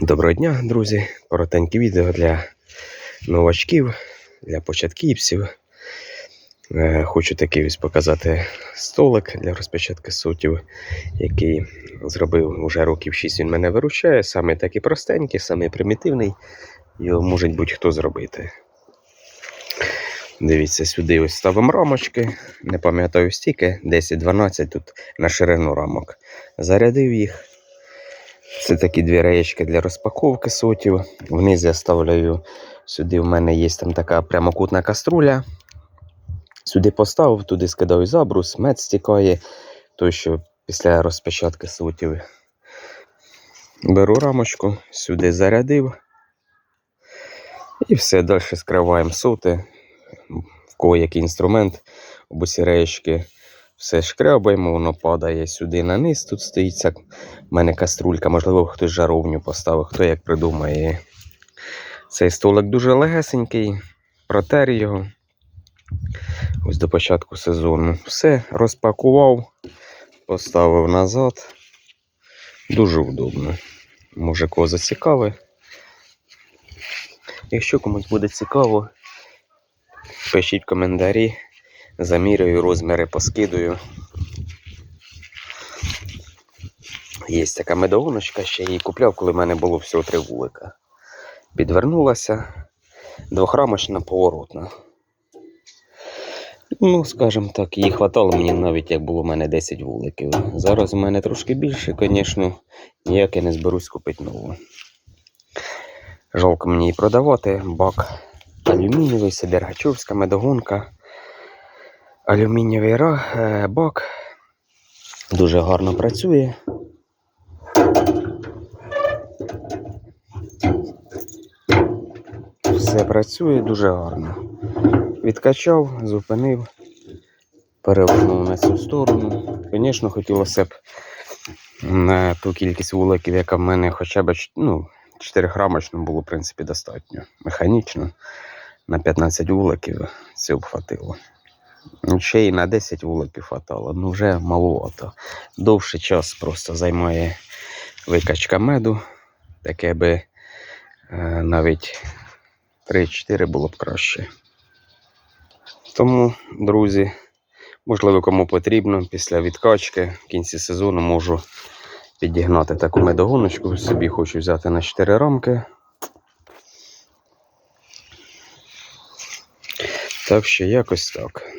Доброго дня, друзі! Коротеньке відео для новачків, для початківців. Е, Хочу такий ось показати столик для розпочатки сутів, який зробив уже років 6 він мене виручає. Саме такий простенький, саме примітивний. Його може будь-хто зробити. Дивіться, сюди ось ставимо рамочки. Не пам'ятаю стільки, 10-12 тут на ширину рамок. Зарядив їх. Це такі дві реєчки для розпаковки сотів. Вниз я ставляю сюди. В мене є там така прямокутна каструля. Сюди поставив, туди скидаю забрус, мед стікає. То що після розпечатки сотів. Беру рамочку, сюди зарядив. І все, далі скриваємо соти. В кого який інструмент, об усі реєчки. Все шкрябаємо, воно падає сюди на низ. Тут стоїть ця в мене каструлька, можливо, хтось жаровню поставив, хто як придумає. Цей столик дуже легесенький, протер його. Ось до початку сезону. Все, розпакував, поставив назад. Дуже удобно. Може, кого зацікавить. Якщо комусь буде цікаво, пишіть коментарі, замірюю розміри, поскидую. Є така медогоночка, ще її купляв, коли в мене було всього три вулика. Підвернулася двохрамочна поворотна. Ну, скажімо так, її хватало мені навіть як було в мене 10 вуликів. Зараз у мене трошки більше, звісно, ніяк я не зберусь купити нову. Жалко мені її продавати. Бак алюмінієвий, Сидергачовська медогонка. Алюмінієвий е, бак. Дуже гарно працює. Все працює дуже гарно. Відкачав, зупинив, перевернув на цю сторону. Звісно, хотілося б на ту кількість вуликів, яка в мене хоча б ну, 4 грамочно було, в принципі, достатньо. Механічно на 15 вуликів цього б хватило. Ну, Ще й на 10 вуликів хватало, ну вже маловато. Довший час просто займає викачка меду. Таке би е, навіть 3-4 було б краще. Тому, друзі, можливо, кому потрібно, після відкачки в кінці сезону можу підігнати таку медогоночку. Собі хочу взяти на 4 рамки. Так що якось так.